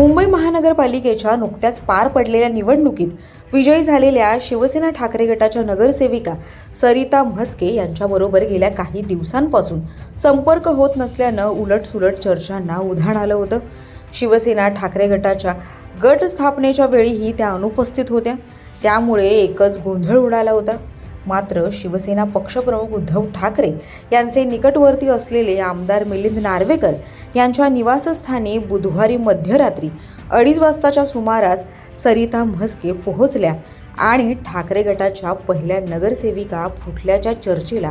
मुंबई महानगरपालिकेच्या नुकत्याच पार पडलेल्या निवडणुकीत विजयी झालेल्या शिवसेना ठाकरे गटाच्या नगरसेविका सरिता म्हस्के यांच्याबरोबर गेल्या काही दिवसांपासून संपर्क होत नसल्यानं उलटसुलट चर्चांना उधाण आलं होतं. शिवसेना ठाकरे गटाच्या गट स्थापनेच्या वेळीही त्या अनुपस्थित होत्या. त्यामुळे एकच गोंधळ उडाला होता. मात्र शिवसेना पक्षप्रमुख उद्धव ठाकरे यांचे निकटवर्ती असलेले आमदार मिलिंद नार्वेकर यांच्या निवासस्थानी बुधवारी मध्यरात्री अडीच वाजताच्या सुमारास सरिता म्हस्के पोहोचल्या आणि ठाकरे गटाच्या पहिल्या नगरसेविका फुटल्याच्या चर्चेला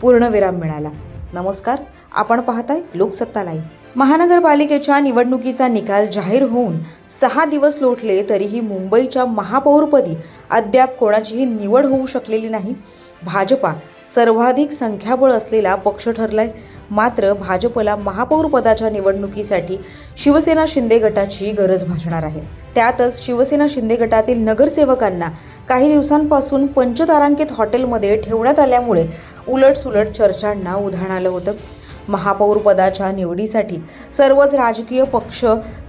पूर्णविराम मिळाला. नमस्कार आपण पाहताय लोकसत्ता लाईव्ह. महानगरपालिकेच्या निवडणुकीचा निकाल जाहीर होऊन सहा दिवस लोटले तरीही मुंबईच्या महापौरपदी अद्याप कोणाचीही निवड होऊ शकलेली नाही. भाजपा सर्वाधिक संख्याबळ असलेला पक्ष ठरलाय. मात्र भाजपला महापौरपदाच्या निवडणुकीसाठी शिवसेना शिंदे गटाची गरज भासणार आहे. त्यातच शिवसेना शिंदे गटातील नगरसेवकांना काही दिवसांपासून पंचतारांकित हॉटेलमध्ये ठेवण्यात आल्यामुळे उलटसुलट चर्चांना उधाण आलं होतं. महापौरपदाच्या निवडीसाठी सर्वच राजकीय पक्ष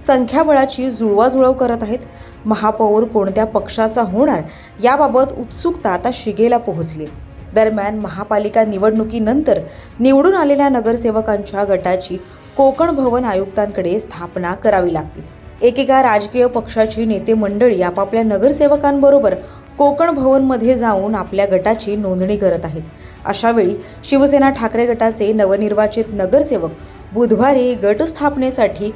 संख्याबळाची जुळवाजुळव करत आहेत. महापौर कोणत्या पक्षाचा होणार याबाबत उत्सुकता आता शिगेला पोहोचली. दरम्यान महापालिका निवडणुकीनंतर निवडून आलेल्या नगरसेवकांच्या गटाची कोकण भवन आयुक्तांकडे स्थापना करावी लागते. एकेका राजकीय पक्षाची नेते मंडळी आपापल्या नगरसेवकांबरोबर कोकण भवनमध्ये जाऊन आपल्या गटाची नोंदणी करत आहेत. अशावेळी शिवसेना ठाकरे गटाचे नवनिर्वाचित नगरसेवक बुधवारी गट स्थापनेसाठी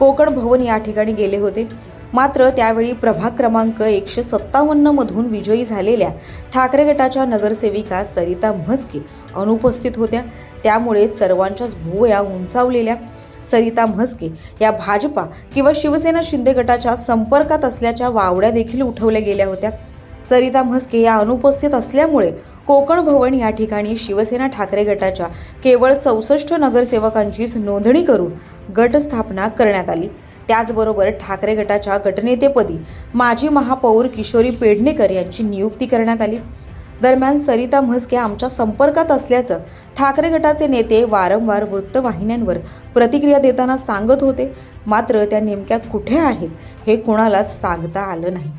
कोकण भवन या ठिकाणी गेले होते. मात्र त्यावेळी प्रभाग क्रमांक एकशे सत्तावन्नमधून विजयी झालेल्या ठाकरे गटाच्या नगरसेविका सरिता म्हस्के अनुपस्थित होत्या. त्यामुळे सर्वांच्याच भुवया उंचावलेल्या. सरिता म्हस्के या भाजपा किंवा शिवसेना शिंदे गटाच्या संपर्कात असल्याच्या वावड्या देखील उठवल्या गेल्या होत्या. सरिता म्हस्के या अनुपस्थित असल्यामुळे कोकण भवन या ठिकाणी शिवसेना ठाकरे गटाच्या केवळ चौसष्ट नगरसेवकांचीच नोंदणी करून गट स्थापना करण्यात आली. त्याचबरोबर ठाकरे गटाच्या गटनेतेपदी माजी महापौर किशोरी पेडणेकर यांची नियुक्ती करण्यात आली. दरम्यान सरिता म्हस्के आमच्या संपर्कात असल्याचं ठाकरे गटाचे नेते वारंवार वृत्तवाहिन्यांवर प्रतिक्रिया देताना सांगत होते. मात्र त्या नेमक्या कुठे आहेत हे कोणालाच सांगता आलं नाही.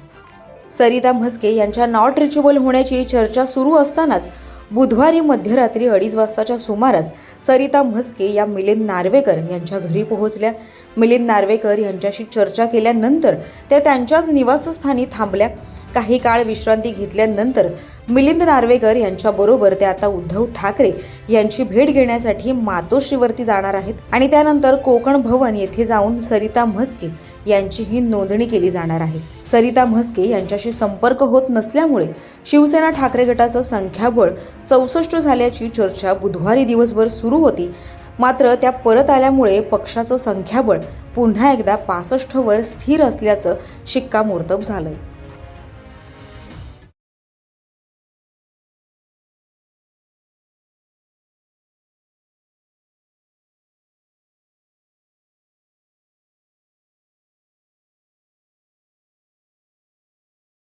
सरिता म्हस्के यांच्या नॉट रिचेबल होण्याची चर्चा सुरू असतानाच बुधवारी मध्यरात्री अडीच वाजताच्या सुमारास सरिता म्हस्के या मिलिंद नार्वेकर यांच्या घरी पोहोचल्या. मिलिंद नार्वेकर यांच्याशी चर्चा केल्यानंतर त्या त्यांच्याच निवासस्थानी थांबल्या. काही काळ विश्रांती घेतल्यानंतर मिलिंद नार्वेकर यांच्याबरोबर ते आता उद्धव ठाकरे यांची भेट घेण्यासाठी मातोश्रीवरती जाणार आहेत. आणि त्यानंतर कोकण भवन येथे जाऊन सरिता म्हस्के यांचीही नोंदणी केली जाणार आहे. सरिता म्हस्के यांच्याशी संपर्क होत नसल्यामुळे शिवसेना ठाकरे गटाचं संख्याबळ चौसष्ट झाल्याची चर्चा बुधवारी दिवसभर सुरू होती. मात्र त्या परत आल्यामुळे पक्षाचं संख्याबळ पुन्हा एकदा पासष्टवर स्थिर असल्याचं शिक्कामोर्तब झालंय.